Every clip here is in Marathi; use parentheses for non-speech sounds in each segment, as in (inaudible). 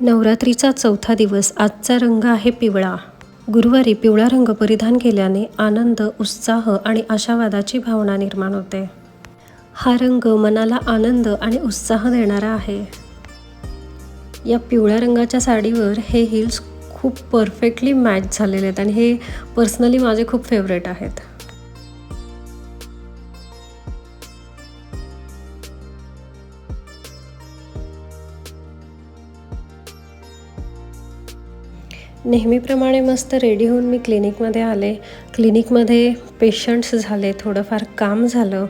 नवरात्रीचा चौथा दिवस आजचा रंग आहे पिवळा. गुरुवारी पिवळा रंग परिधान केल्याने आनंद उत्साह आणि आशावादाची भावना निर्माण होते. हा रंग मनाला आनंद आणि उत्साह देणारा आहे. या पिवळ्या रंगाच्या साडीवर हे हिल्स खूप परफेक्टली मॅच झालेले आहेत आणि हे पर्सनली माझे खूप फेवरेट आहेत. नेहमीप्रमाणे मस्त रेडी होऊन मी क्लिनिकमध्ये आले. क्लिनिकमध्ये पेशंट्स झाले थोडंफार काम झालं.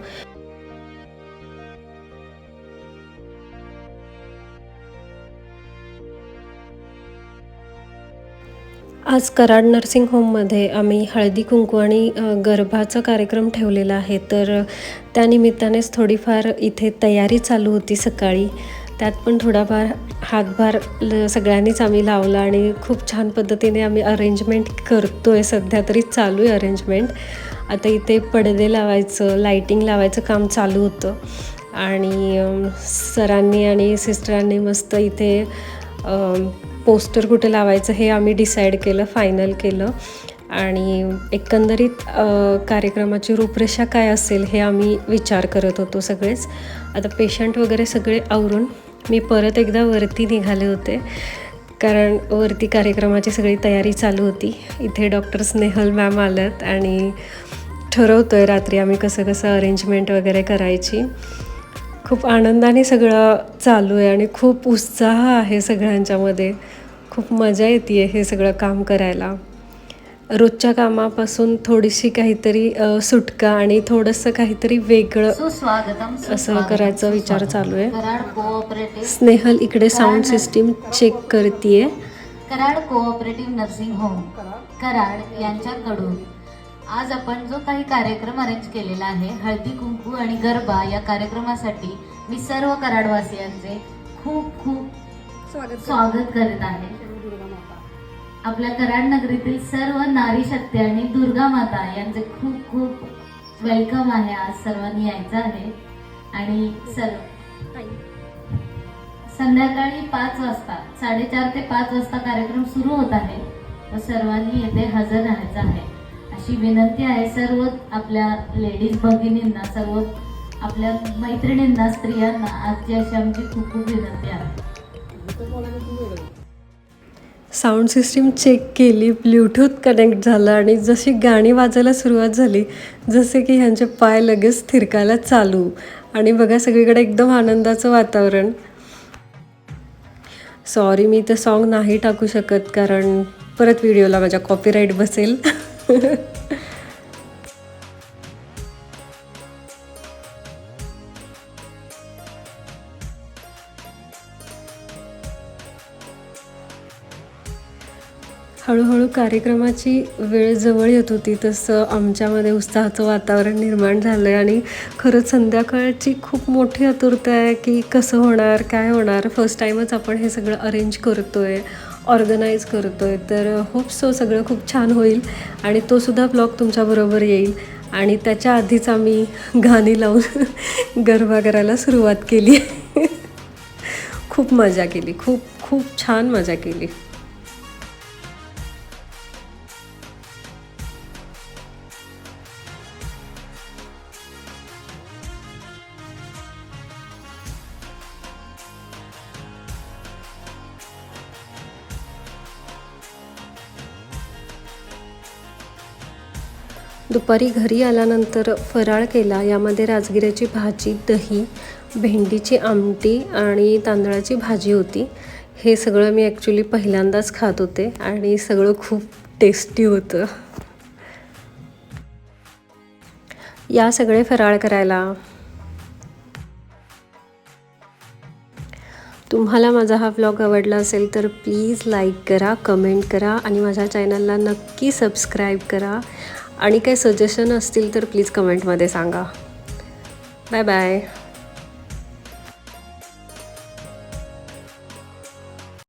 आज कराड नर्सिंग होममध्ये आम्ही हळदी कुंकू आणि गर्भाचा गरबाचा कार्यक्रम ठेवलेला आहे. तर त्यानिमित्तानेच थोडीफार इथे तयारी चालू होती सकाळी. त्यात पण थोडाफार हातभार ल सगळ्यांनीच आम्ही लावला आणि खूप छान पद्धतीने आम्ही अरेंजमेंट करतो आहे सध्या तरी चालू आहे अरेंजमेंट आता इथे पडदे लावायचं लाईटिंग लावायचं काम चालू होतं. आणि सरांनी आणि सिस्टरांनी मस्त इथे पोस्टर कुठे लावायचं हे आम्ही डिसाईड केलं फायनल केलं. आणि एकंदरीत कार्यक्रमाची रूपरेषा काय असेल हे आम्ही विचार करत होतो सगळेच. आता पेशंट वगैरे सगळे आवरून मी परत एकदा वरती निघाले होते. कारण वरती कार्यक्रमाची सगळी तयारी चालू होती. इथे डॉक्टर स्नेहल मॅम आल्यात आणि ठरवतो आहे रात्री आम्ही कसं कसं अरेंजमेंट वगैरे करायची. खूप आनंदाने सगळं चालू आहे आणि खूप उत्साह आहे सगळ्यांच्यामध्ये. खूप मजा येते हे सगळं काम करायला. रोजच्या कामापासून थोडीशी काहीतरी सुटका आणि थोडंसं काहीतरी वेगळं सुस्वागतम असं करायचा विचार. चालू आहे. कराड कोऑपरेटिव्ह स्नेहल इकडे साऊंड सिस्टीम चेक करतीये Karad cooperative nursing home Karad यांच्याकडून आज आपण जो काही कार्यक्रम अरेंज केलेला आहे हळदी कुंकू आणि गरबा या कार्यक्रमासाठी मी सर्व कराडवासियांचे खूप खूप स्वागत करीत आहे आपल्या कराड नगरीतील सर्व नारी शक्ती आणि दुर्गा माता यांचे खूप खूप वेलकम आहे आज सर्वांनी यायचं आहे. आणि सर्व संध्याकाळी पाच वाजता साडेचार ते पाच वाजता कार्यक्रम सुरू होत आहे. व सर्वांनी येथे हजर राहायचं आहे. अशी विनंती आहे सर्व आपल्या लेडीज भगिनींना सर्व आपल्या मैत्रिणींना स्त्रियांना आजची अशी आमची खूप खूप विनंती आहे. साऊंड सिस्टीम चेक केली ब्ल्यूटूथ कनेक्ट झालं आणि जशी गाणी वाजायला सुरुवात झाली जसे की ह्यांचे पाय लगेच थिरकायला चालू. आणि बघा सगळीकडे एकदम आनंदाचं वातावरण. सॉरी मी ते सॉन्ग नाही टाकू शकत कारण परत व्हिडिओला माझ्या कॉपीराईट बसेल. (laughs) हळूहळू कार्यक्रमाची वेळ जवळ येत होती तसं आमच्यामध्ये उत्साहाचं वातावरण निर्माण झालं आहे आणि खरंच संध्याकाळची खूप मोठी आतुरता आहे की कसं होणार काय होणार. फर्स्ट टाईमच आपण हे सगळं अरेंज करतो आहे ऑर्गनाईज करतो आहे तर होप सो सगळं खूप छान होईल आणि तोसुद्धा ब्लॉग तुमच्याबरोबर येईल. आणि त्याच्या आधीच आम्ही गाणी लावून (laughs) गरबा करायला सुरुवात केली. (laughs) खूप मजा केली. खूप खूप छान मजा केली. दुपारी घरी आल्यानंतर फराळ केला. यामध्ये राजगिऱ्याची भाजी दही भेंडीची आमटी आणि तांदळाची भाजी होती. हे सगळं मी ॲक्च्युली पहिल्यांदाच खात होते आणि सगळं खूप टेस्टी होतं. या सगळे फराळ करायला. तुम्हाला माझा हा व्लॉग आवडला असेल तर प्लीज लाईक करा कमेंट करा आणि माझ्या चॅनलला नक्की सबस्क्राईब करा. आणि काही सजेशन असतील तर प्लीज कमेंटमध्ये सांगा. Bye bye